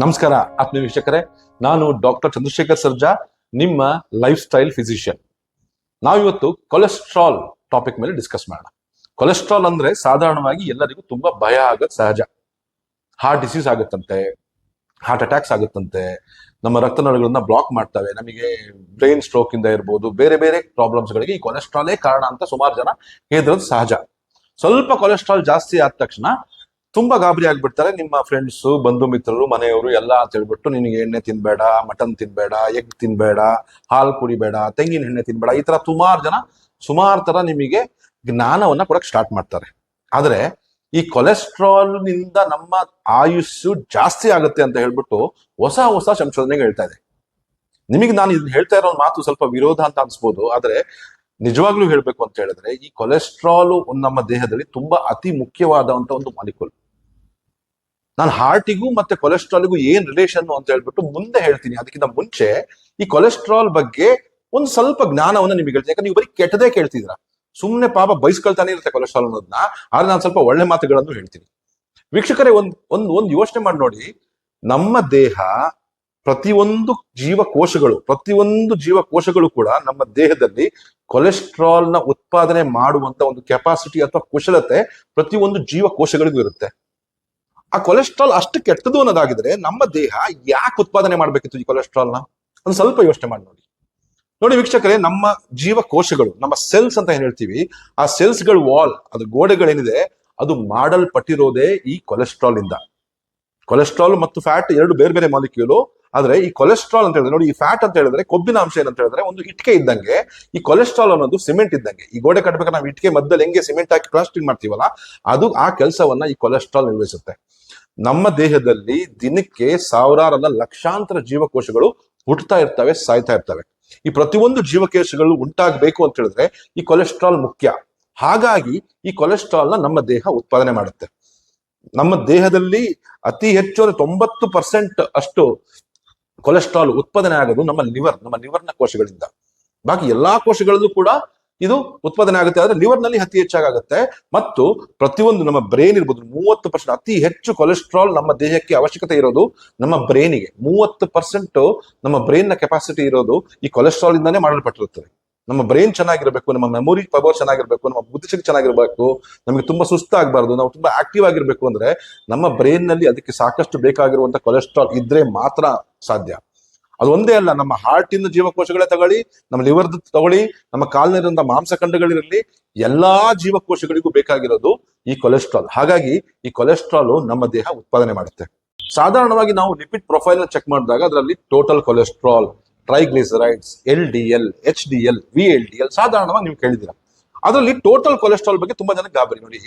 ನಮಸ್ಕಾರ ಆತ್ಮ ವೀಕ್ಷಕರೇ ನಾನು ಡಾಕ್ಟರ್ ಚಂದ್ರಶೇಖರ್ ಸರ್ಜಾ, ನಿಮ್ಮ ಲೈಫ್ ಸ್ಟೈಲ್ ಫಿಸಿಷಿಯನ್ ನಾವಿವತ್ತು ಕೊಲೆಸ್ಟ್ರಾಲ್ ಟಾಪಿಕ್ ಮೇಲೆ ಡಿಸ್ಕಸ್ ಮಾಡೋಣ. ಕೊಲೆಸ್ಟ್ರಾಲ್ ಅಂದ್ರೆ ಸಾಧಾರಣವಾಗಿ ಎಲ್ಲರಿಗೂ ತುಂಬಾ ಭಯ ಆಗೋದು ಸಹಜ. ಹಾರ್ಟ್ ಡಿಸೀಸ್ ಆಗುತ್ತಂತೆ ಹಾರ್ಟ್ ಅಟ್ಯಾಕ್ಸ್ ಆಗುತ್ತಂತೆ, ನಮ್ಮ ರಕ್ತನಾಳಗಳನ್ನ ಬ್ಲಾಕ್ ಮಾಡ್ತವೆ. ನಮಗೆ ಬ್ರೈನ್ ಸ್ಟ್ರೋಕ್ ಇಂದ ಇರ್ಬೋದು, ಬೇರೆ ಬೇರೆ ಪ್ರಾಬ್ಲಮ್ಸ್ ಗಳಿಗೆ ಈ ಕೊಲೆಸ್ಟ್ರಾಲೇ ಕಾರಣ ಅಂತ ಸುಮಾರು ಜನ ಹೇಳಿದ್ರದ್ದು ಸಹಜ. ಸ್ವಲ್ಪ ಕೊಲೆಸ್ಟ್ರಾಲ್ ಜಾಸ್ತಿ ಆದ ತಕ್ಷಣ ತುಂಬಾ ಗಾಬರಿ ಆಗ್ಬಿಡ್ತಾರೆ. ನಿಮ್ಮ ಫ್ರೆಂಡ್ಸು ಬಂಧು ಮಿತ್ರರು, ಮನೆಯವರು ಎಲ್ಲ ಅಂತ ಹೇಳ್ಬಿಟ್ಟು ನಿನಗೆ ಎಣ್ಣೆ ತಿನ್ಬೇಡ ಮಟನ್ ತಿನ್ಬೇಡ ಎಗ್ ತಿನ್ಬೇಡ, ಹಾಲು ಕುಡಿಬೇಡ ತೆಂಗಿನ ಎಣ್ಣೆ ತಿನ್ಬೇಡ, ಈ ತರ ಸುಮಾರು ಜನ, ಸುಮಾರು ತರ ನಿಮಗೆ ಜ್ಞಾನವನ್ನ ಕೊಡಕ್ ಸ್ಟಾರ್ಟ್ ಮಾಡ್ತಾರೆ. ಆದ್ರೆ ಈ ಕೊಲೆಸ್ಟ್ರಾಲ್ನಿಂದ ನಮ್ಮ ಆಯುಸ್ಸು ಜಾಸ್ತಿ ಆಗುತ್ತೆ ಅಂತ ಹೇಳ್ಬಿಟ್ಟು ಹೊಸ ಹೊಸ ಸಂಶೋಧನೆಗೆ ಹೇಳ್ತಾ ಇದೆ. ನಿಮಗೆ ನಾನು ಇದನ್ನ ಹೇಳ್ತಾ ಇರೋ ಮಾತು ಸ್ವಲ್ಪ ವಿರೋಧ ಅಂತ ಅನ್ಸ್ಬೋದು. ಆದ್ರೆ ನಿಜವಾಗ್ಲೂ ಹೇಳ್ಬೇಕು ಅಂತ ಹೇಳಿದ್ರೆ ಈ ಕೊಲೆಸ್ಟ್ರಾಲ್ ನಮ್ಮ ದೇಹದಲ್ಲಿ ತುಂಬಾ ಅತಿ ಮುಖ್ಯವಾದಂತ ಒಂದು ಮಾಲಿಕ್ಯೂಲ್ ನಾನು ಹಾರ್ಟಿಗೂ ಮತ್ತೆ ಕೊಲೆಸ್ಟ್ರಾಲ್ಗೂ ಏನ್ ರಿಲೇಷನ್ ಅಂತ ಹೇಳ್ಬಿಟ್ಟು ಮುಂದೆ ಹೇಳ್ತೀನಿ. ಅದಕ್ಕಿಂತ ಮುಂಚೆ ಈ ಕೊಲೆಸ್ಟ್ರಾಲ್ ಬಗ್ಗೆ ಒಂದ್ ಸ್ವಲ್ಪ ಜ್ಞಾನವನ್ನು ನಿಮಗೆ ಹೇಳ್ತೀನಿ. ಯಾಕಂದ್ರೆ ನೀವು ಬರೀ ಕೆಟ್ಟದೇ ಕೇಳ್ತಿದ್ರ ಸುಮ್ನೆ ಪಾಪ ಬಯಸ್ಕೊಳ್ತಾನೆ ಇರುತ್ತೆ ಕೊಲೆಸ್ಟ್ರಾಲ್ ಅನ್ನೋದನ್ನ ಆದ್ರೆ ನಾನು ಸ್ವಲ್ಪ ಒಳ್ಳೆ ಮಾತುಗಳನ್ನು ಹೇಳ್ತೀನಿ. ವೀಕ್ಷಕರೇ, ಒಂದ್ ಒಂದ್ ಒಂದ್ ಯೋಚನೆ ಮಾಡಿ ನೋಡಿ. ನಮ್ಮ ದೇಹ ಪ್ರತಿಯೊಂದು ಜೀವಕೋಶಗಳು ಪ್ರತಿಯೊಂದು ಜೀವಕೋಶಗಳು ಕೂಡ ನಮ್ಮ ದೇಹದಲ್ಲಿ ಕೊಲೆಸ್ಟ್ರಾಲ್ನ ಉತ್ಪಾದನೆ ಮಾಡುವಂತ ಒಂದು ಕೆಪಾಸಿಟಿ ಅಥವಾ ಕುಶಲತೆ ಪ್ರತಿಯೊಂದು ಜೀವಕೋಶಗಳಿಗೂ ಇರುತ್ತೆ. ಆ ಕೊಲೆಸ್ಟ್ರಾಲ್ ಅಷ್ಟು ಕೆಟ್ಟದು ಅನ್ನೋದಾಗಿದ್ರೆ ನಮ್ಮ ದೇಹ ಯಾಕೆ ಉತ್ಪಾದನೆ ಮಾಡ್ಬೇಕಿತ್ತು ಈ ಕೊಲೆಸ್ಟ್ರಾಲ್ನ? ಒಂದು ಸ್ವಲ್ಪ ಯೋಚನೆ ಮಾಡಿ ನೋಡಿ. ನೋಡಿ ವೀಕ್ಷಕರೇ, ನಮ್ಮ ಜೀವಕೋಶಗಳು, ನಮ್ಮ ಸೆಲ್ಸ್ ಅಂತ ಏನ್ ಹೇಳ್ತೀವಿ, ಆ ಸೆಲ್ಸ್ಗಳ ವಾಲ್ ಅದು ಗೋಡೆಗಳೇನಿದೆ, ಅದು ಮಾಡಲ್ಪಟ್ಟಿರೋದೇ ಈ ಕೊಲೆಸ್ಟ್ರಾಲ್ ಇಂದ ಕೊಲೆಸ್ಟ್ರಾಲ್ ಮತ್ತು ಫ್ಯಾಟ್ ಎರಡು ಬೇರೆ ಬೇರೆ ಮಾಲಿಕ್ಯೂಲು ಆದ್ರೆ ಈ ಕೊಲೆಸ್ಟ್ರಾಲ್ ಅಂತ ಹೇಳಿದ್ರೆ, ನೋಡಿ ಈ ಫ್ಯಾಟ್ ಅಂತ ಹೇಳಿದ್ರೆ, ಕೊಬ್ಬಿನ ಅಂಶ ಏನಂತ ಹೇಳಿದ್ರೆ, ಒಂದು ಇಟ್ಕೆ ಇದ್ದಂಗೆ, ಈ ಕೊಲೆಸ್ಟ್ರಾಲ್ ಅನ್ನೋದು ಸಿಮೆಂಟ್ ಇದ್ದಂಗೆ. ಈ ಗೋಡೆ ಕಟ್ಟಬೇಕಾದ್ರೆ ನಾವು ಇಟ್ಕೆ ಮಧ್ಯದಲ್ಲಿ ಹೆಂಗೆ ಸಿಮೆಂಟ್ ಹಾಕಿ ಪ್ಲಾಸ್ಟಿಕ್ ಮಾಡ್ತೀವಲ್ಲ, ಅದು ಆ ಕೆಲಸವನ್ನ ಈ ಕೊಲೆಸ್ಟ್ರಾಲ್ ನಿರ್ವಹಿಸುತ್ತೆ. ನಮ್ಮ ದೇಹದಲ್ಲಿ ದಿನಕ್ಕೆ ಸಾವಿರಾರಲ್ಲ ಲಕ್ಷಾಂತರ ಜೀವಕೋಶಗಳು ಹುಟ್ಟುತ್ತಾ ಇರ್ತವೆ, ಸಾಯ್ತಾ ಇರ್ತವೆ. ಈ ಪ್ರತಿಯೊಂದು ಜೀವಕೋಶಗಳು ಉಂಟಾಗಬೇಕು ಅಂತ ಹೇಳಿದ್ರೆ ಈ ಕೊಲೆಸ್ಟ್ರಾಲ್ ಮುಖ್ಯ. ಹಾಗಾಗಿ ಈ ಕೊಲೆಸ್ಟ್ರಾಲ್ನ ನಮ್ಮ ದೇಹ ಉತ್ಪಾದನೆ ಮಾಡುತ್ತೆ. ನಮ್ಮ ದೇಹದಲ್ಲಿ ಅತಿ ಹೆಚ್ಚು ಅಂದ್ರೆ ತೊಂಬತ್ತು ಪರ್ಸೆಂಟ್ ಅಷ್ಟು ಕೊಲೆಸ್ಟ್ರಾಲ್ ಉತ್ಪಾದನೆ ಆಗೋದು ನಮ್ಮ ಲಿವರ್ ನಮ್ಮ ಲಿವರ್ನ ಕೋಶಗಳಿಂದ. ಬಾಕಿ ಎಲ್ಲಾ ಕೋಶಗಳಲ್ಲೂ ಕೂಡ ಇದು ಉತ್ಪಾದನೆ ಆಗುತ್ತೆ. ಆದ್ರೆ ಲಿವರ್ನಲ್ಲಿ ಅತಿ ಹೆಚ್ಚಾಗುತ್ತೆ ಮತ್ತು ಪ್ರತಿಯೊಂದು ನಮ್ಮ ಬ್ರೈನ್ ಇರ್ಬೋದು, ಮೂವತ್ತು ಪರ್ಸೆಂಟ್ ಅತಿ ಹೆಚ್ಚು ಕೊಲೆಸ್ಟ್ರಾಲ್ ನಮ್ಮ ದೇಹಕ್ಕೆ ಅವಶ್ಯಕತೆ ಇರೋದು ನಮ್ಮ ಬ್ರೈನಿಗೆ ಮೂವತ್ತು ಪರ್ಸೆಂಟ್ ನಮ್ಮ ಬ್ರೈನ್ನ ಕೆಪಾಸಿಟಿ ಇರೋದು ಈ ಕೊಲೆಸ್ಟ್ರಾಲ್ ಇಂದಾನೇ ಮಾಡಲ್ಪಟ್ಟಿರುತ್ತದೆ. ನಮ್ಮ ಬ್ರೈನ್ ಚೆನ್ನಾಗಿರ್ಬೇಕು, ನಮ್ಮ ಮೆಮೊರಿ ಪವರ್ ಚೆನ್ನಾಗಿರ್ಬೇಕು, ನಮ್ಮ ಬುದ್ಧಿಶಕ್ತಿ ಚೆನ್ನಾಗಿರ್ಬೇಕು, ನಮಗೆ ತುಂಬಾ ಸುಸ್ತಾಗಬಾರ್ದು, ನಾವು ತುಂಬಾ ಆಕ್ಟಿವ್ ಆಗಿರ್ಬೇಕು ಅಂದ್ರೆ ನಮ್ಮ ಬ್ರೈನ್ನಲ್ಲಿ ಅದಕ್ಕೆ ಸಾಕಷ್ಟು ಬೇಕಾಗಿರುವಂತ ಕೊಲೆಸ್ಟ್ರಾಲ್ ಇದ್ರೆ ಮಾತ್ರ ಸಾಧ್ಯ. ಅದು ಒಂದೇ ಅಲ್ಲ, ನಮ್ಮ ಹಾರ್ಟ್ ಇಂದ ಜೀವಕೋಶಗಳೇ ತಗೊಳ್ಳಿ, ನಮ್ಮ ಲಿವರ್ ತಗೊಳ್ಳಿ, ನಮ್ಮ ಕಾಲಿನಿಂದ ಮಾಂಸಖಂಡಗಳಿರಲಿ, ಎಲ್ಲಾ ಜೀವಕೋಶಗಳಿಗೂ ಬೇಕಾಗಿರೋದು ಈ ಕೊಲೆಸ್ಟ್ರಾಲ್ ಹಾಗಾಗಿ ಈ ಕೊಲೆಸ್ಟ್ರಾಲ್ ನಮ್ಮ ದೇಹ ಉತ್ಪಾದನೆ ಮಾಡುತ್ತೆ. ಸಾಧಾರಣವಾಗಿ ನಾವು ಲಿಪಿಡ್ ಪ್ರೊಫೈಲ್ನ ಚೆಕ್ ಮಾಡಿದಾಗ ಅದರಲ್ಲಿ total cholesterol triglycerides L D L H D L V L D L ಸಾಧಾರಣವಾಗಿ ನೀವು ಕೇಳಿದ್ದೀರಾ. ಅದರಲ್ಲಿ ಟೋಟಲ್ ಕೊಲೆಸ್ಟ್ರಾಲ್ ಬಗ್ಗೆ ತುಂಬಾ ಜನ ಗಾಬರಿ. ನೋಡಿ,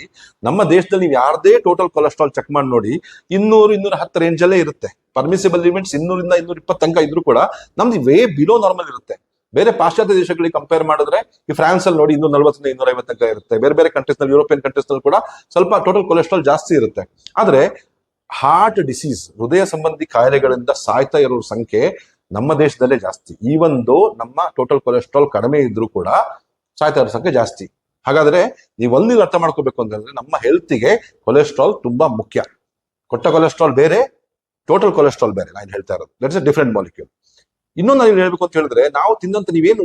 ನಮ್ಮ ದೇಶದಲ್ಲಿ ನೀವು ಯಾರದೇ ಟೋಟಲ್ ಕೊಲೆಸ್ಟ್ರಾಲ್ ಚೆಕ್ ಮಾಡಿ ನೋಡಿ, ಇನ್ನೂರು, ಇನ್ನೂರ ಹತ್ತು ರೇಂಜ್ ಅಲ್ಲೇ ಇರುತ್ತೆ. ಪರ್ಮಿಸಿಬಲ್ ಲಿಮಿಟ್ಸ್ ಇನ್ನೂರಿಂದ ಇನ್ನೂರ ಇಪ್ಪತ್ತು ತನಕ ಇದ್ರೂ ಕೂಡ ನಮ್ದು ವೇ ಬಿಲೋ ನಾರ್ಮಲ್ ಇರುತ್ತೆ. ಬೇರೆ ಪಾಶ್ಚಾತ್ಯ ದೇಶಗಳಿಗೆ ಕಂಪೇರ್ ಮಾಡಿದ್ರೆ, ಈ ಫ್ರಾನ್ಸ್ ಅಲ್ಲಿ ನೋಡಿ ಇನ್ನೂರ ನಲ್ವತ್ತರಿಂದ ಇನ್ನೂರ ಐವತ್ತು ಇರುತ್ತೆ. ಬೇರೆ ಬೇರೆ ಕಂಟ್ರೀಸ್ನಲ್ಲಿ ಯುರೋಪಿಯನ್ ಕಂಟ್ರೀಸ್ನಲ್ಲಿ ಕೂಡ ಸ್ವಲ್ಪ ಟೋಟಲ್ ಕೊಲೆಸ್ಟ್ರಾಲ್ ಜಾಸ್ತಿ ಇರುತ್ತೆ. ಆದ್ರೆ ಹಾರ್ಟ್ ಡಿಸೀಸ್ ಹೃದಯ ಸಂಬಂಧಿ ಕಾಯಿಲೆಗಳಿಂದ ಸಾಯ್ತಾ ಇರೋ ಸಂಖ್ಯೆ ನಮ್ಮ ದೇಶದಲ್ಲೇ ಜಾಸ್ತಿ. ಈ ಒಂದು ನಮ್ಮ ಟೋಟಲ್ ಕೊಲೆಸ್ಟ್ರಾಲ್ ಕಡಿಮೆ ಇದ್ರೂ ಕೂಡ ಸಾಯ್ತಾ ಇರೋ ಸಂಖ್ಯೆ ಜಾಸ್ತಿ. ಹಾಗಾದ್ರೆ ನೀವು ಒಂದು ಅರ್ಥ ಮಾಡ್ಕೋಬೇಕು ಅಂತಂದ್ರೆ ನಮ್ಮ ಹೆಲ್ತ್ಗೆ ಕೊಲೆಸ್ಟ್ರಾಲ್ ತುಂಬಾ ಮುಖ್ಯ. ಕೊಟ್ಟ ಕೊಲೆಸ್ಟ್ರಾಲ್ ಬೇರೆ ಟೋಟಲ್ ಕೊಲೆಸ್ಟ್ರಾಲ್ ಬೇರೆ, ನಾನು ಹೇಳ್ತಾ ಇರೋದು. ದಟ್ಸ್ ಎ ಡಿಫ್ರೆಂಟ್ ಮಾಲಿಕ್ಯೂಲ್ ಇನ್ನೊಂದು ನಾನು ಹೇಳ್ಬೇಕು ಅಂತ ಹೇಳಿದ್ರೆ, ನಾವು ತಿನ್ನಂತ ನೀವೇನು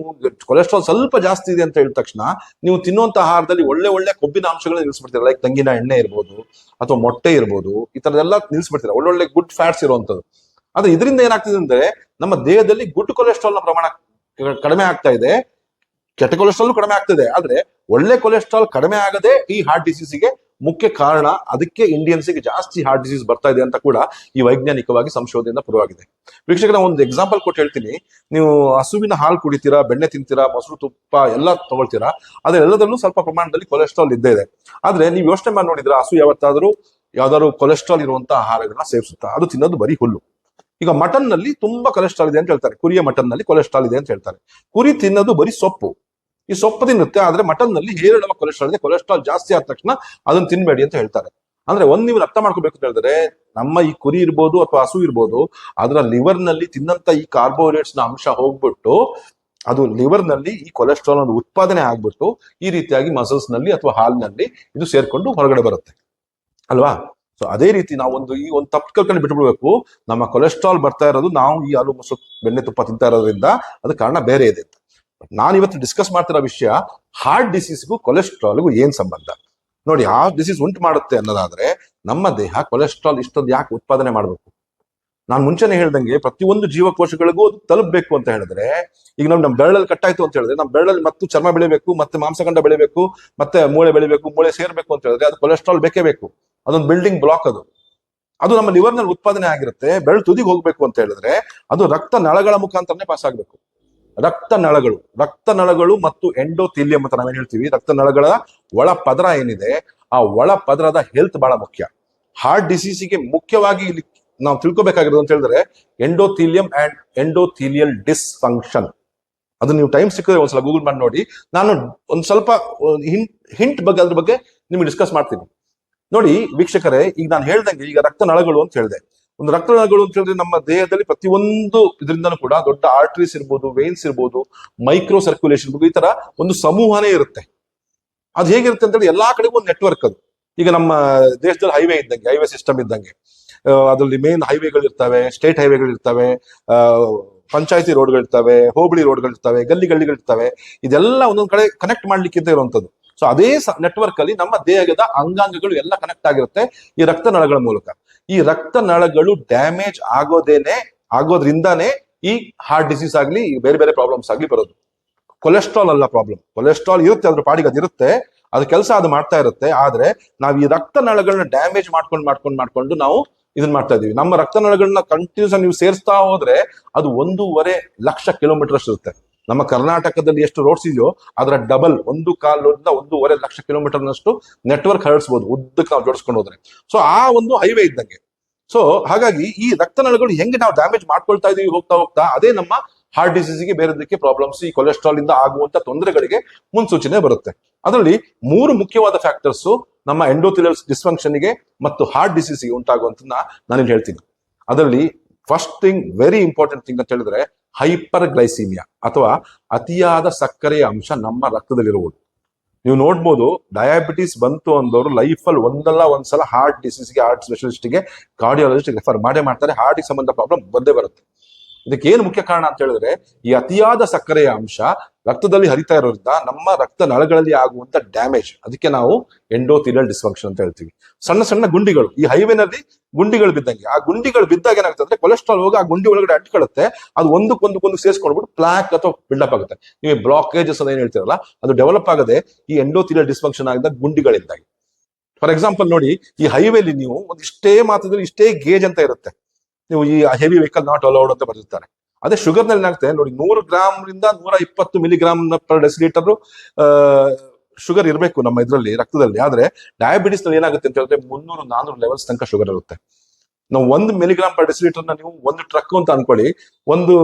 ಕೊಲೆಸ್ಟ್ರಾಲ್ ಸ್ವಲ್ಪ ಜಾಸ್ತಿ ಇದೆ ಅಂತ ಹೇಳಿದ ತಕ್ಷಣ, ನೀವು ತಿನ್ನುವಂತ ಆಹಾರದಲ್ಲಿ ಒಳ್ಳೆ ಒಳ್ಳೆ ಕೊಬ್ಬಿನ ಅಂಶಗಳನ್ನ ನಿಲ್ಲಿಸ್ಬಿಡ್ತೀರಾ ಲೈಕ್ ತಂಗಿನ ಎಣ್ಣೆ ಇರ್ಬೋದು, ಅಥವಾ ಮೊಟ್ಟೆ ಇರ್ಬೋದು, ಈ ತರದೆಲ್ಲ ನಿಲ್ಲಿಸ್ಬಿಡ್ತೀರಾ ಒಳ್ಳೊಳ್ಳೆ ಗುಡ್ ಫ್ಯಾಟ್ಸ್ ಇರುವಂತದ್ದು. ಆದ್ರೆ ಇದರಿಂದ ಏನಾಗ್ತಿದೆ ಅಂದ್ರೆ, ನಮ್ಮ ದೇಹದಲ್ಲಿ ಗುಡ್ ಕೊಲೆಸ್ಟ್ರಾಲ್ನ ಪ್ರಮಾಣ ಕಡಿಮೆ ಆಗ್ತಾ ಇದೆ. ಕೆಟ್ಟ ಕೊಲೆಸ್ಟ್ರಾಲ್ ಕಡಿಮೆ ಆಗ್ತದೆ. ಆದ್ರೆ ಒಳ್ಳೆ ಕೊಲೆಸ್ಟ್ರಾಲ್ ಕಡಿಮೆ ಆಗದೆ ಈ ಹಾರ್ಟ್ ಡಿಸೀಸ್ಗೆ ಮುಖ್ಯ ಕಾರಣ ಅದಕ್ಕೆ ಇಂಡಿಯನ್ಸ್ಗೆ ಜಾಸ್ತಿ ಹಾರ್ಟ್ ಡಿಸೀಸ್ ಬರ್ತಾ ಇದೆ ಅಂತ ಕೂಡ ಈ ವೈಜ್ಞಾನಿಕವಾಗಿ ಸಂಶೋಧನೆಯಿಂದ ಪುರವಾಗಿದೆ ವೀಕ್ಷಕರ, ಒಂದು ಎಕ್ಸಾಂಪಲ್ ಕೊಟ್ಟು ಹೇಳ್ತೀನಿ. ನೀವು ಹಸುವಿನ ಹಾಲು ಕುಡಿತೀರಾ, ಬೆಣ್ಣೆ ತಿಂತೀರಾ, ಮೊಸರು, ತುಪ್ಪ ಎಲ್ಲ ತಗೊಳ್ತೀರಾ ಆದ್ರೆ ಎಲ್ಲದರಲ್ಲೂ ಸ್ವಲ್ಪ ಪ್ರಮಾಣದಲ್ಲಿ ಕೊಲೆಸ್ಟ್ರಾಲ್ ಇದ್ದೇ ಇದೆ. ಆದ್ರೆ ನೀವು ಯೋಚನೆ ಮಾಡಿ ನೋಡಿದ್ರೆ ಹಸು ಯಾವತ್ತಾದ್ರೂ ಯಾವ್ದಾದ್ರು ಕೊಲೆಸ್ಟ್ರಾಲ್ ಇರುವಂತಹ ಆಹಾರಗಳನ್ನ ಸೇವಿಸುತ್ತಾ, ಅದು ತಿನ್ನೋದು ಬರೀ ಹುಲ್ಲು. ಈಗ ಮಟನ್ನಲ್ಲಿ ತುಂಬಾ ಕೊಲೆಸ್ಟ್ರಾಲ್ ಇದೆ ಅಂತ ಹೇಳ್ತಾರೆ. ಕುರಿಯ ಮಟನ್ನಲ್ಲಿ ಕೊಲೆಸ್ಟ್ರಾಲ್ ಇದೆ ಅಂತ ಹೇಳ್ತಾರೆ. ಕುರಿ ತಿನ್ನೋದು ಬರೀ ಸೊಪ್ಪು. ಈ ಸೊಪ್ಪು ತಿನ್ನುತ್ತೆ ಆದ್ರೆ ಮಟನ್ನಲ್ಲಿ ಹೇರಳವ ಕೊಲೆಸ್ಟ್ರಾಲ್ ಇದೆ. ಕೊಲೆಸ್ಟ್ರಾಲ್ ಜಾಸ್ತಿ ಆದ ತಕ್ಷಣ ಅದನ್ನ ತಿನ್ಬೇಡಿ ಅಂತ ಹೇಳ್ತಾರೆ. ಅಂದ್ರೆ ಒಂದ್ ನೀವು ಅರ್ಥ ಮಾಡ್ಕೋಬೇಕು ಅಂತ ಹೇಳಿದ್ರೆ ನಮ್ಮ ಈ ಕುರಿ ಇರ್ಬೋದು ಅಥವಾ ಹಸು ಇರ್ಬೋದು, ಅದರ ಲಿವರ್ನಲ್ಲಿ ತಿನ್ನಂತ ಈ ಕಾರ್ಬೋಹೈಡ್ರೇಟ್ಸ್ನ ಅಂಶ ಹೋಗ್ಬಿಟ್ಟು, ಅದು ಲಿವರ್ನಲ್ಲಿ ಈ ಕೊಲೆಸ್ಟ್ರಾಲ್ ಒಂದು ಉತ್ಪಾದನೆ ಆಗ್ಬಿಟ್ಟು ಈ ರೀತಿಯಾಗಿ ಮಸಲ್ಸ್ನಲ್ಲಿ ಅಥವಾ ಹಾಲಿನಲ್ಲಿ ಇದು ಸೇರ್ಕೊಂಡು ಹೊರಗಡೆ ಬರುತ್ತೆ. ಅಲ್ವಾ? ಸೊ ಅದೇ ರೀತಿ ನಾವು ಒಂದು ಈ ಒಂದು ತಪ್ಪು ಕಲ್ಕೊಂಡು ಬಿಟ್ಬಿಡ್ಬೇಕು. ನಮ್ಮ ಕೊಲೆಸ್ಟ್ರಾಲ್ ಬರ್ತಾ ಇರೋದು ನಾವು ಈ ಹಾಲು ಮೊಸರು ಬೆಣ್ಣೆ ತುಪ್ಪ ತಿಂತಾ ಇರೋದ್ರಿಂದ ಅದು ಕಾರಣ ಬೇರೆ ಇದೆ ಅಂತ ನಾನು ಇವತ್ತು ಡಿಸ್ಕಸ್ ಮಾಡ್ತಿರೋ ವಿಷಯ ಹಾರ್ಟ್ ಡಿಸೀಸ್ಗೂ ಕೊಲೆಸ್ಟ್ರಾಲ್ಗೂ ಏನ್ ಸಂಬಂಧ? ನೋಡಿ ಆ ಡಿಸೀಸ್ ಉಂಟು ಮಾಡುತ್ತೆ ಅನ್ನೋದಾದ್ರೆ ನಮ್ಮ ದೇಹ ಕೊಲೆಸ್ಟ್ರಾಲ್ ಇಷ್ಟೊಂದು ಯಾಕೆ ಉತ್ಪಾದನೆ ಮಾಡಬೇಕು? ನಾನು ಮುಂಚೆನೆ ಹೇಳ್ದಂಗೆ ಪ್ರತಿಯೊಂದು ಜೀವಕೋಶಗಳಿಗೂ ಅದು ತಲುಪಬೇಕು ಅಂತ ಹೇಳಿದ್ರೆ, ಈಗ ನಾವು ನಮ್ಮ ಬೆರಳಲ್ಲಿ ಕಟ್ಟಾಯ್ತು ಅಂತ ಹೇಳಿದ್ರೆ ನಮ್ಮ ಬೆರಳಲ್ಲಿ ಮತ್ತು ಚರ್ಮ ಬೆಳಿಬೇಕು, ಮತ್ತೆ ಮಾಂಸಖಂಡ ಬೆಳಿಬೇಕು, ಮತ್ತೆ ಮೂಳೆ ಬೆಳಿಬೇಕು, ಮೂಳೆ ಸೇರ್ಬೇಕು ಅಂತ ಹೇಳಿದ್ರೆ ಅದು ಕೊಲೆಸ್ಟ್ರಾಲ್ ಬೇಕೇ ಬೇಕು. ಅದೊಂದು ಬಿಲ್ಡಿಂಗ್ ಬ್ಲಾಕ್ ಅದು. ಅದು ನಮ್ಮ ಲಿವರ್ನಲ್ಲಿ ನಲ್ಲಿ ಉತ್ಪಾದನೆ ಆಗಿರುತ್ತೆ, ಬೆರಳು ತುದಿಗೆ ಹೋಗ್ಬೇಕು ಅಂತ ಹೇಳಿದ್ರೆ ಅದು ರಕ್ತ ನಳಗಳ ಮುಖಾಂತರನೇ ಪಾಸ್ ಆಗ್ಬೇಕು. ರಕ್ತ ನಳಗಳು ರಕ್ತ ನಳಗಳು ಮತ್ತು ಎಂಡೋಥೀಲಿಯಂ ಅಂತ ನಾವೇನ್ ಹೇಳ್ತೀವಿ ರಕ್ತ ನಳಗಳ ಒಳ ಪದರ ಏನಿದೆ, ಆ ಒಳ ಪದರದ ಹೆಲ್ತ್ ಬಹಳ ಮುಖ್ಯ. ಹಾರ್ಟ್ ಡಿಸೀಸಿಗೆ ಮುಖ್ಯವಾಗಿ ಇಲ್ಲಿ ನಾವು ತಿಳ್ಕೊಬೇಕಾಗಿರೋದು ಅಂತ ಹೇಳಿದ್ರೆ, ಎಂಡೋಥೀಲಿಯಂ ಅಂಡ್ ಎಂಡೋಥೀಲಿಯಲ್ ಡಿಸ್ಫಂಕ್ಷನ್ ಅದು ನೀವು ಟೈಮ್ ಸಿಕ್ಕಿದ್ರೆ ಒಂದ್ಸಲ ಗೂಗಲ್ ಮಾಡಿ ನೋಡಿ. ನಾನು ಒಂದ್ ಸ್ವಲ್ಪ ಹಿಂಟ್ ಹಿಂಟ್ ಬಗ್ಗೆ, ಅದ್ರ ಬಗ್ಗೆ ನಿಮ್ಗೆ ಡಿಸ್ಕಸ್ ಮಾಡ್ತೀನಿ. ನೋಡಿ, ವೀಕ್ಷಕರೇ, ಈಗ ನಾನು ಹೇಳ್ದಂಗೆ ಈಗ ರಕ್ತನಾಳಗಳು ಅಂತ ಹೇಳಿದೆ. ಒಂದು ರಕ್ತನಾಳಗಳು ಅಂತ ಹೇಳಿದ್ರೆ ನಮ್ಮ ದೇಹದಲ್ಲಿ ಪ್ರತಿಯೊಂದು ಇದರಿಂದನೂ ಕೂಡ ದೊಡ್ಡ ಆರ್ಟ್ರೀಸ್ ಇರ್ಬೋದು ವೇನ್ಸ್ ಇರ್ಬೋದು ಮೈಕ್ರೋ ಸರ್ಕ್ಯುಲೇಷನ್ ಇರ್ಬೋದು, ಈ ತರ ಒಂದು ಸಮೂಹನೇ ಇರುತ್ತೆ. ಅದು ಹೇಗಿರುತ್ತೆ ಅಂತ ಹೇಳಿ ಎಲ್ಲಾ ಕಡೆಗೂ ಒಂದು ನೆಟ್ವರ್ಕ್ ಅದು. ಈಗ ನಮ್ಮ ದೇಶದಲ್ಲಿ ಹೈವೇ ಇದ್ದಂಗೆ ಹೈವೇ ಸಿಸ್ಟಮ್ ಇದ್ದಂಗೆ ಅದರಲ್ಲಿ ಮೇನ್ ಹೈವೇಗಳು ಇರ್ತವೆ ಸ್ಟೇಟ್ ಹೈವೇಗಳು ಇರ್ತವೆ ಪಂಚಾಯತಿ ರೋಡ್ಗಳು ಇರ್ತವೆ, ಹೋಬಳಿ ರೋಡ್ಗಳು ಇರ್ತವೆ, ಗಲ್ಲಿ ಗಲ್ಲಿಗಳು ಇರ್ತವೆ, ಇದೆಲ್ಲ ಒಂದೊಂದು ಕಡೆ ಕನೆಕ್ಟ್ ಮಾಡ್ಲಿಕ್ಕೆ ಅಂತ ಇರುವಂತದ್ದು. ಸೊ ಅದೇ ನೆಟ್ವರ್ಕ್ ಅಲ್ಲಿ ನಮ್ಮ ದೇಹದ ಅಂಗಾಂಗಗಳು ಎಲ್ಲ ಕನೆಕ್ಟ್ ಆಗಿರುತ್ತೆ ಈ ರಕ್ತನಾಳಗಳ ಮೂಲಕ. ಈ ರಕ್ತನಾಳಗಳು ಡ್ಯಾಮೇಜ್ ಆಗೋದೇನೆ, ಆಗೋದ್ರಿಂದಾನೇ ಈ ಹಾರ್ಟ್ ಡಿಸೀಸ್ ಆಗ್ಲಿ ಬೇರೆ ಬೇರೆ ಪ್ರಾಬ್ಲಮ್ಸ್ ಆಗ್ಲಿ ಬರೋದು. ಕೊಲೆಸ್ಟ್ರಾಲ್ ಅಲ್ಲ ಪ್ರಾಬ್ಲಮ್. ಕೊಲೆಸ್ಟ್ರಾಲ್ ಇರುತ್ತೆ, ಅದ್ರ ಪಾಡಿಗೆ ಅದಿರುತ್ತೆ ಅದು ಕೆಲಸ ಅದು ಮಾಡ್ತಾ ಇರುತ್ತೆ, ಆದ್ರೆ ನಾವು ಈ ರಕ್ತನಾಳಗಳನ್ನ ಡ್ಯಾಮೇಜ್ ಮಾಡ್ಕೊಂಡು ಮಾಡ್ಕೊಂಡು ಮಾಡ್ಕೊಂಡು ನಾವು ಇದನ್ನ ಮಾಡ್ತಾ ಇದೀವಿ ನಮ್ಮ ರಕ್ತನಾಳಗಳನ್ನ ಕಂಟಿನ್ಯೂಸ್ ನೀವು ಸೇರಿಸ್ತಾ ಹೋದ್ರೆ ಅದು ಒಂದೂವರೆ ಲಕ್ಷ ಕಿಲೋಮೀಟರ್ ಅಷ್ಟು ಇರುತ್ತೆ. ನಮ್ಮ ಕರ್ನಾಟಕದಲ್ಲಿ ಎಷ್ಟು ರೋಡ್ಸ್ ಇದೆಯೋ ಅದರ ಡಬಲ್ ಒಂದು ಕಾಲಿಂದ ಒಂದೂವರೆ ಲಕ್ಷ ಕಿಲೋಮೀಟರ್ನಷ್ಟು ನೆಟ್ವರ್ಕ್ ಹರಡಿಸಬಹುದು ಉದ್ದಕ್ಕೆ ನಾವು ಜೋಡಿಸ್ಕೊಂಡು ಹೋದ್ರೆ. ಸೊ ಆ ಒಂದು ಹೈವೇ ಇದ್ದಂಗೆ. ಸೊ ಹಾಗಾಗಿ ಈ ರಕ್ತನಾಳಗಳು ಹೆಂಗೆ ನಾವು ಡ್ಯಾಮೇಜ್ ಮಾಡ್ಕೊಳ್ತಾ ಇದೀವಿ ಹೋಗ್ತಾ ಹೋಗ್ತಾ, ಅದೇ ನಮ್ಮ ಹಾರ್ಟ್ ಡಿಸೀಸ್ಗೆ ಬೇರೆದಕ್ಕೆ ಪ್ರಾಬ್ಲಮ್ಸ್ ಈ ಕೊಲೆಸ್ಟ್ರಾಲ್ ಇಂದ ಆಗುವಂತ ತೊಂದರೆಗಳಿಗೆ ಮುನ್ಸೂಚನೆ ಬರುತ್ತೆ. ಅದರಲ್ಲಿ ಮೂರು ಮುಖ್ಯವಾದ ಫ್ಯಾಕ್ಟರ್ಸ್ ನಮ್ಮ ಎಂಡೋಥಿಲಿಯಲ್ ಡಿಸ್ಫಂಕ್ಷನ್ಗೆ ಮತ್ತು ಹಾರ್ಟ್ ಡಿಸೀಸ್ಗೆ ಉಂಟಾಗುವಂತನ್ನ ನಾನು ಹೇಳ್ತೀನಿ. ಅದರಲ್ಲಿ first thing very important thing ಅಂತ ಹೇಳಿದ್ರೆ ಹೈಪರ್ ಗ್ಲೈಸೀಮಿಯಾ ಅಥವಾ ಅತಿಯಾದ ಸಕ್ಕರೆಯ ಅಂಶ ನಮ್ಮ ರಕ್ತದಲ್ಲಿರುವುದು. ನೀವು ನೋಡ್ಬೋದು ಡಯಾಬಿಟಿಸ್ ಬಂತು ಅಂದವರು ಲೈಫಲ್ಲಿ ಒಂದಲ್ಲ ಒಂದ್ಸಲ ಹಾರ್ಟ್ ಡಿಸೀಸ್ಗೆ ಹಾರ್ಟ್ ಸ್ಪೆಷಲಿಸ್ಟ್ಗೆ ಕಾರ್ಡಿಯಾಲಜಿಸ್ಟ್ ರೆಫರ್ ಮಾಡೇ ಮಾಡ್ತಾರೆ. ಹಾರ್ಟಿಗೆ ಸಂಬಂಧ ಪ್ರಾಬ್ಲಮ್ ಬಂದೇ ಬರುತ್ತೆ. ಇದಕ್ಕೆ ಏನು ಮುಖ್ಯ ಕಾರಣ ಅಂತ ಹೇಳಿದ್ರೆ, ಈ ಅತಿಯಾದ ಸಕ್ಕರೆಯ ಅಂಶ ರಕ್ತದಲ್ಲಿ ಹರಿತಾ ಇರೋದ್ರಿಂದ ನಮ್ಮ ರಕ್ತ ನಳಗಳಲ್ಲಿ ಆಗುವಂತ ಡ್ಯಾಮೇಜ್ ಅದಕ್ಕೆ ನಾವು ಎಂಡೋಥಿಲಿಯಲ್ ಡಿಸ್ಫಂಕ್ಷನ್ ಅಂತ ಹೇಳ್ತೀವಿ. ಸಣ್ಣ ಸಣ್ಣ ಗುಂಡಿಗಳು, ಈ ಹೈವೇನಲ್ಲಿ ಗುಂಡಿಗಳು ಬಿದ್ದಂಗೆ, ಆ ಗುಂಡಿಗಳು ಬಿದ್ದಾಗ ಏನಾಗ್ತದೆ ಅಂದ್ರೆ ಕೊಲೆಸ್ಟ್ರಾಲ್ ಹೋಗಿ ಆ ಗುಂಡಿ ಒಳಗಡೆ ಅಂಟ್ಕೊಳ್ಳುತ್ತೆ, ಅದು ಒಂದಕ್ಕೊಂದಕ್ಕೊಂದು ಸೇರಿಸ್ಕೊಂಡ್ಬಿಟ್ಟು ಪ್ಲಾಕ್ ಅಥವಾ ಬಿಲ್ಡಪ್ ಆಗುತ್ತೆ. ನೀವು ಬ್ಲಾಕೇಜಸ್ ಅಂತ ಏನ್ ಹೇಳ್ತೀರಲ್ಲ, ಅದು ಡೆವಲಪ್ ಆಗದೆ ಈ ಎಂಡೋಥಿಲಿಯಲ್ ಡಿಸ್ಫಂಕ್ಷನ್ ಆಗಿದ್ದ ಗುಂಡಿಗಳಿಂದಾಗಿ. ಫಾರ್ ಎಕ್ಸಾಂಪಲ್ ನೋಡಿ, ಈ ಹೈವೇಲಿ ನೀವು ಒಂದಿಷ್ಟೇ ಮಾತ್ರದಲ್ಲಿ ಇಷ್ಟೇ ಗೇಜ್ ಅಂತ ಇರುತ್ತೆ. ನೀವು ಈ ಹೆವಿ ವೆಹಿಕಲ್ ನಾಟ್ ಅಲೌಡ್ ಅಂತ ಬರೆದಿರ್ತಾರೆ. ಅದೇ ಶುಗರ್ನಲ್ಲಿ ಏನಾಗುತ್ತೆ? ನೋಡಿ, ನೂರು ಗ್ರಾಮ್ ರಿಂದ ನೂರ ಇಪ್ಪತ್ತು ಮಿಲಿಗ್ರಾಮ್ ಪರ್ ಡೆಸಿಲೀಟರ್ ಶುಗರ್ ಇರಬೇಕು ನಮ್ಮ ಇದರಲ್ಲಿ, ರಕ್ತದಲ್ಲಿ. ಆದ್ರೆ ಡಯಾಬಿಟಿಸ್ನಲ್ಲಿ ಏನಾಗುತ್ತೆ ಅಂತ ಹೇಳಿದ್ರೆ ಮುನ್ನೂರು, ನಾನೂರು ಲೆವೆಲ್ಸ್ ತನಕ ಶುಗರ್ ಇರುತ್ತೆ. ನಾವು ಒಂದು ಮಿಲಿಗ್ರಾಮ್ ಪರ್ನ ನೀವು ಒಂದು ಟ್ರಕ್ ಅಂತ ಅನ್ಕೊಳ್ಳಿ. ಒಂದು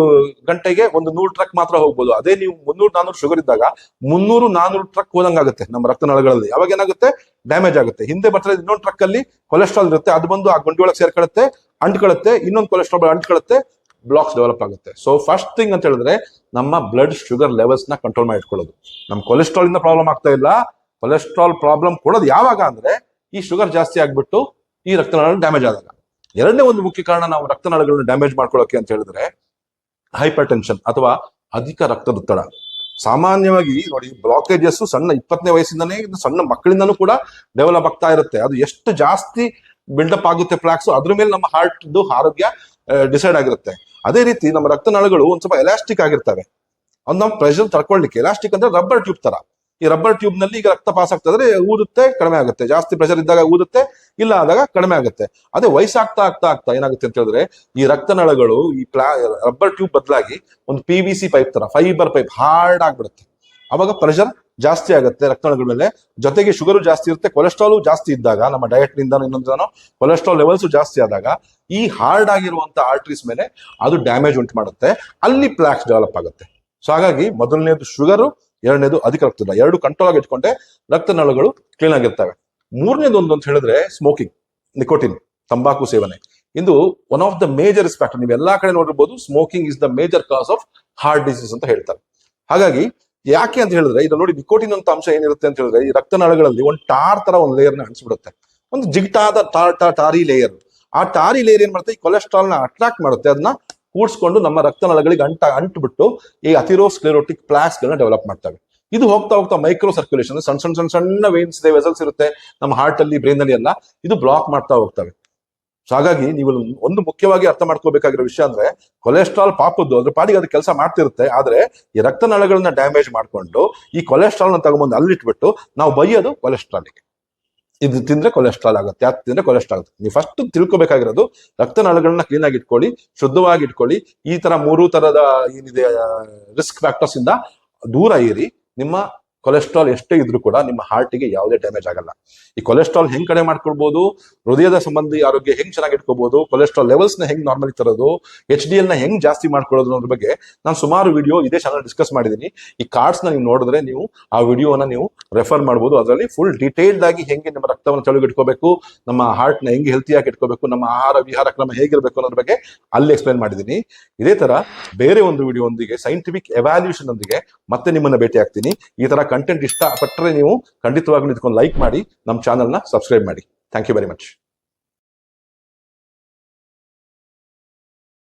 ಗಂಟೆಗೆ ಒಂದು ನೂರು ಟ್ರಕ್ ಮಾತ್ರ ಹೋಗ್ಬೋದು. ಅದೇ ನೀವು ಮುನ್ನೂರು ನಾನೂರು ಶುಗರ್ ಇದ್ದಾಗ ಮುನ್ನೂರು ನಾನೂರು ಟ್ರಕ್ ಹೋದಂಗಾಗುತ್ತೆ ನಮ್ಮ ರಕ್ತನಾಳಗಳಲ್ಲಿ. ಅವಾಗ ಏನಾಗುತ್ತೆ? ಡ್ಯಾಮೇಜ್ ಆಗುತ್ತೆ. ಹಿಂದೆ ಬರ್ತಾರೆ ಇನ್ನೊಂದು ಟ್ರಕ್ ಅಲ್ಲಿ ಕೊಲೆಸ್ಟ್ರಾಲ್ ಇರುತ್ತೆ. ಅದು ಬಂದು ಆ ಗುಂಡಿ ಒಳಗೆ ಸೇರ್ಕೊಳ್ಳುತ್ತೆ, ಅಂಟ್ಕೊಳ್ಳುತ್ತೆ, ಇನ್ನೊಂದು ಕೊಲೆಸ್ಟ್ರಾಲ್ ಅಂಟ್ಕೊಳ್ಳುತ್ತೆ ಬ್ಲಾಕ್ಸ್ ಡೆವಲಪ್ ಆಗುತ್ತೆ. ಸೊ ಫಸ್ಟ್ ಥಿಂಗ್ ಅಂತ ಹೇಳಿದ್ರೆ ನಮ್ಮ ಬ್ಲಡ್ ಶುಗರ್ ಲೆವೆಲ್ಸ್ನ ಕಂಟ್ರೋಲ್ ಮಾಡಿ ಇಟ್ಕೊಳ್ಳೋದು. ನಮ್ಮ ಕೊಲೆಸ್ಟ್ರಾಲ್ ಇಂದ ಪ್ರಾಬ್ಲಮ್ ಆಗ್ತಾ ಇಲ್ಲ. ಕೊಲೆಸ್ಟ್ರಾಲ್ ಪ್ರಾಬ್ಲಮ್ ಕೊಡೋದು ಯಾವಾಗ ಅಂದ್ರೆ ಈ ಶುಗರ್ ಜಾಸ್ತಿ ಆಗ್ಬಿಟ್ಟು ಈ ರಕ್ತನಾಳ ಡ್ಯಾಮೇಜ್ ಆದಾಗ. ಎರಡನೇ ಒಂದು ಮುಖ್ಯ ಕಾರಣ ನಾವು ರಕ್ತನಾಳಗಳನ್ನು ಡ್ಯಾಮೇಜ್ ಮಾಡ್ಕೊಳ್ಳೋಕೆ ಅಂತ ಹೇಳಿದ್ರೆ ಹೈಪರ್ ಟೆನ್ಷನ್ ಅಥವಾ ಅಧಿಕ ರಕ್ತದೊತ್ತಡ. ಸಾಮಾನ್ಯವಾಗಿ ನೋಡಿ ಬ್ಲಾಕೇಜಸ್ ಸಣ್ಣ ಇಪ್ಪತ್ತನೇ ವಯಸ್ಸಿಂದನೇ ಸಣ್ಣ ಮಕ್ಕಳಿಂದನೂ ಕೂಡ ಡೆವಲಪ್ ಆಗ್ತಾ ಇರುತ್ತೆ. ಅದು ಎಷ್ಟು ಜಾಸ್ತಿ ಬಿಲ್ಡಪ್ ಆಗುತ್ತೆ ಪ್ಲಾಕ್ಸ್ ಅದ್ರ ಮೇಲೆ ನಮ್ಮ ಹಾರ್ಟ್ ಆರೋಗ್ಯ ಡಿಸೈಡ್ ಆಗಿರುತ್ತೆ. ಅದೇ ರೀತಿ ನಮ್ಮ ರಕ್ತನಾಳಗಳು ಒಂದ್ ಸ್ವಲ್ಪ ಎಲಾಸ್ಟಿಕ್ ಆಗಿರ್ತವೆ. ಅದು ನಮ್ಮ ಪ್ರೆಷರ್ ತಡ್ಕೊಳ್ಳಿಕ್ಕೆ ಎಲಾಸ್ಟಿಕ್ ಅಂದ್ರೆ ರಬ್ಬರ್ ಟ್ಯೂಬ್ ತರ. ಈ ರಬ್ಬರ್ ಟ್ಯೂಬ್ನಲ್ಲಿ ಈಗ ರಕ್ತ ಪಾಸ್ ಆಗ್ತದ್ರೆ ಊದುತ್ತೆ, ಕಡಿಮೆ ಆಗುತ್ತೆ. ಜಾಸ್ತಿ ಪ್ರೆಷರ್ ಇದ್ದಾಗ ಊದುತ್ತೆ, ಇಲ್ಲ ಆದಾಗ ಕಡಿಮೆ ಆಗುತ್ತೆ. ಅದೇ ವಯಸ್ಸಾಗ್ತಾ ಆಗ್ತಾ ಆಗ್ತಾ ಏನಾಗುತ್ತೆ ಅಂತ ಹೇಳಿದ್ರೆ, ಈ ರಕ್ತನಾಳಗಳು ಈ ಪ್ಲಾ ರಬ್ಬರ್ ಟ್ಯೂಬ್ ಬದಲಾಗಿ ಒಂದು ಪಿ ವಿ ಸಿ ಪೈಪ್ ತರ ಫೈಬರ್ ಪೈಪ್ ಹಾರ್ಡ್ ಆಗ್ಬಿಡುತ್ತೆ. ಅವಾಗ ಪ್ರೆಷರ್ ಜಾಸ್ತಿ ಆಗುತ್ತೆ ರಕ್ತನಾಳಗಳ ಮೇಲೆ. ಜೊತೆಗೆ ಶುಗರು ಜಾಸ್ತಿ ಇರುತ್ತೆ ಕೊಲೆಸ್ಟ್ರಾಲು ಜಾಸ್ತಿ ಇದ್ದಾಗ, ನಮ್ಮ ಡಯಟ್ನಿಂದ ಇನ್ನೊಂದು ಕೊಲೆಸ್ಟ್ರಾಲ್ ಲೆವೆಲ್ಸ್ ಜಾಸ್ತಿ ಆದಾಗ, ಈ ಹಾರ್ಡ್ ಆಗಿರುವಂತ ಆರ್ಟ್ರೀಸ್ ಮೇಲೆ ಅದು ಡ್ಯಾಮೇಜ್ ಉಂಟು ಮಾಡುತ್ತೆ. ಅಲ್ಲಿ ಪ್ಲಾಕ್ಸ್ ಡೆವಲಪ್ ಆಗುತ್ತೆ. ಸೊ ಹಾಗಾಗಿ ಮೊದಲನೇದು ಶುಗರು ಎರಡನೇದು ಅಧಿಕ ರಕ್ತದ ಎರಡು ಕಂಟ್ರೋಲ್ ಆಗಿ ಇಟ್ಕೊಂಡೆ ರಕ್ತನಾಳಗಳು ಕ್ಲೀನ್ ಆಗಿರ್ತವೆ. ಮೂರನೇದು ಒಂದು ಅಂತ ಹೇಳಿದ್ರೆ ಸ್ಮೋಕಿಂಗ್ ನಿಕೋಟಿನ್ ತಂಬಾಕು ಸೇವನೆ. ಇದು one of the major factor ನೀವು ಎಲ್ಲಾ ಕಡೆ ನೋಡಿರ್ಬೋದು smoking is the major cause of heart disease ಅಂತ ಹೇಳ್ತಾರೆ. ಹಾಗಾಗಿ ಯಾಕೆ ಅಂತ ಹೇಳಿದ್ರೆ ಇದು ನೋಡಿ ನಿಕೋಟಿನ್ ಅಂತ ಅಂಶ ಏನಿರುತ್ತೆ ಅಂತ ಹೇಳಿದ್ರೆ, ಈ ರಕ್ತನಾಳಗಳಲ್ಲಿ ಒಂದು ಟಾರ್ ತರ ಒಂದು ಲೇಯರ್ನ ಅಣಿಸ್ಬಿಡುತ್ತೆ ಒಂದು ಜಿಗ್ಟಾದ ಟಾರ್ ಟಾರ್- ಟಾರಿ ಲೇಯರ್ ಆ ಟಾರಿ ಲೇಯರ್ ಏನ್ ಮಾಡುತ್ತೆ? ಈ ಕೊಲೆಸ್ಟ್ರಾಲ್ನ ಅಟ್ರಾಕ್ಟ್ ಮಾಡುತ್ತೆ. ಅದನ್ನ ಕೂಡ್ಸ್ಕೊಂಡು ನಮ್ಮ ರಕ್ತನಾಳಗಳಿಗೆ ಅಂಟ, ಅಂಟ್ಬಿಟ್ಟು ಈ ಅಥಿರೋಸ್ಕ್ಲೆರೋಟಿಕ್ ಪ್ಲಾಸ್ ಗಳನ್ನ ಡೆವಲಪ್ ಮಾಡ್ತವೆ. ಇದು ಹೋಗ್ತಾ ಹೋಗ್ತಾ ಮೈಕ್ರೋ ಸರ್ಕ್ಯುಲೇಷನ್ ಸಣ್ಣ ಸಣ್ಣ ಸಣ್ಣ ಸಣ್ಣ ವೇನ್ಸ್ ಇದೆ ವೆಸಲ್ಸ್ ಇರುತ್ತೆ. ನಮ್ಮ ಹಾರ್ಟ್ ಅಲ್ಲಿ ಬ್ರೈನ್ ಅಲ್ಲಿ ಎಲ್ಲ ಇದು ಬ್ಲಾಕ್ ಮಾಡ್ತಾ ಹೋಗ್ತವೆ. ಸೊ ಹಾಗಾಗಿ ನೀವು ಒಂದು ಮುಖ್ಯವಾಗಿ ಅರ್ಥ ಮಾಡ್ಕೋಬೇಕಾಗಿರೋ ವಿಷಯ ಅಂದ್ರೆ ಕೊಲೆಸ್ಟ್ರಾಲ್ ಪಾಪದ್ದು ಅಂದ್ರೆ ಪಾಡಿಗೆ ಅದು ಕೆಲಸ ಮಾಡ್ತಿರುತ್ತೆ. ಆದ್ರೆ ಈ ರಕ್ತನಾಳಗಳನ್ನ ಡ್ಯಾಮೇಜ್ ಮಾಡ್ಕೊಂಡು ಈ ಕೊಲೆಸ್ಟ್ರಾಲ್ನ ತಗೊಂಬಂದು ಅಲ್ಲಿಟ್ಬಿಟ್ಟು ನಾವು ಬೈಯೋದು ಕೊಲೆಸ್ಟ್ರಾಲ್ಗೆ ಇದು ತಿಂದ್ರೆ ಕೊಲೆಸ್ಟ್ರಾಲ್ ಆಗುತ್ತೆ. ಯಾಕೆ ತಿಂದ್ರೆ ಕೊಲೆಸ್ಟ್ರಾಲ್ ಆಗುತ್ತೆ? ನೀವು ಫಸ್ಟ್ ತಿಳ್ಕೊಬೇಕಾಗಿರೋದು ರಕ್ತನಾಳಗಳನ್ನ ಕ್ಲೀನ್ ಆಗಿ ಇಟ್ಕೊಳ್ಳಿ, ಶುದ್ಧವಾಗಿ ಇಟ್ಕೊಳ್ಳಿ. ಈ ತರ ಮೂರು ತರದ ಏನಿದೆ ರಿಸ್ಕ್ ಫ್ಯಾಕ್ಟರ್ಸ್ ಇಂದ ದೂರ ಇರಿ. ನಿಮ್ಮ ಕೊಲೆಸ್ಟ್ರಾಲ್ ಎಷ್ಟೇ ಇದ್ರೂ ಕೂಡ ನಿಮ್ಮ ಹಾರ್ಟಿಗೆ ಯಾವುದೇ ಡ್ಯಾಮೇಜ್ ಆಗಲ್ಲ. ಈ ಕೊಲೆಸ್ಟ್ರಾಲ್ ಹೆಂಗ್ ಕಡಿಮೆ ಮಾಡ್ಕೊಳ್ಬಹುದು ಹೃದಯದ ಸಂಬಂಧಿ ಆರೋಗ್ಯ ಹೆಂಗ್ ಚೆನ್ನಾಗಿ ಇಟ್ಕೋಬಹುದು ಕೊಲೆಸ್ಟ್ರಾಲ್ ಲೆವೆಲ್ಸ್ನ ಹೆಂಗ್ ನಾರ್ಮಲ್ ತರೋದು? ಎಚ್ ಡಿ ಎಲ್ನ ಹೆಂಗ್ ಜಾಸ್ತಿ ಮಾಡ್ಕೊಳ್ಳೋದು ಅನ್ನೋದ್ರ ಬಗ್ಗೆ ನಾನು ಸುಮಾರು ವಿಡಿಯೋ ಇದೇ ಚಾನಲ್ ಡಿಸ್ಕಸ್ ಮಾಡಿದೀನಿ. ಈ ಕಾರ್ಡ್ಸ್ನ ನೀವು ನೋಡಿದ್ರೆ ನೀವು ಆ ವಿಡಿಯೋನ ನೀವು ರೆಫರ್ ಮಾಡಬಹುದು ಅದರಲ್ಲಿ ಫುಲ್ ಡೀಟೇಲ್ಡ್ ಆಗಿ ಹೆಂಗೆ ನಮ್ಮ ರಕ್ತವನ್ನು ಇಟ್ಕೋಬೇಕು ನಮ್ಮ ಹಾರ್ಟ್ನ ಹೆಂಗೆ ಆಗಿ ಇಟ್ಕೋಬೇಕು, ನಮ್ಮ ಆಹಾರ ವಿಹಾರ ಕ್ರಮ ಹೇಗಿರಬೇಕು ಅನ್ನೋದ್ರ ಬಗ್ಗೆ ಅಲ್ಲಿ ಎಕ್ಸ್ಪ್ಲೈನ್ ಮಾಡಿದೀನಿ. ಇದೇ ತರ ಬೇರೆ ಒಂದು ವಿಡಿಯೋ ಒಂದಿಗೆ ಸೈಂಟಿಫಿಕ್ ಎವ್ಯಾಲ್ಯೂಷನ್ ಒಂದಿಗೆ ಮತ್ತೆ ನಿಮ್ಮನ್ನ ಭೇಟಿ ಆಗ್ತೀನಿ ಈ ತರ ಕಂಟೆಂಟ್ ಇಷ್ಟ ಪಟ್ಟರೆ ನೀವು ಖಂಡಿತವಾಗ್ಲೂ ಇದಕ್ಕೊಂದು ಲೈಕ್ ಮಾಡಿ ನಮ್ಮ ಚಾನಲ್ನ ಸಬ್ಸ್ಕ್ರೈಬ್ ಮಾಡಿ. Thank you very much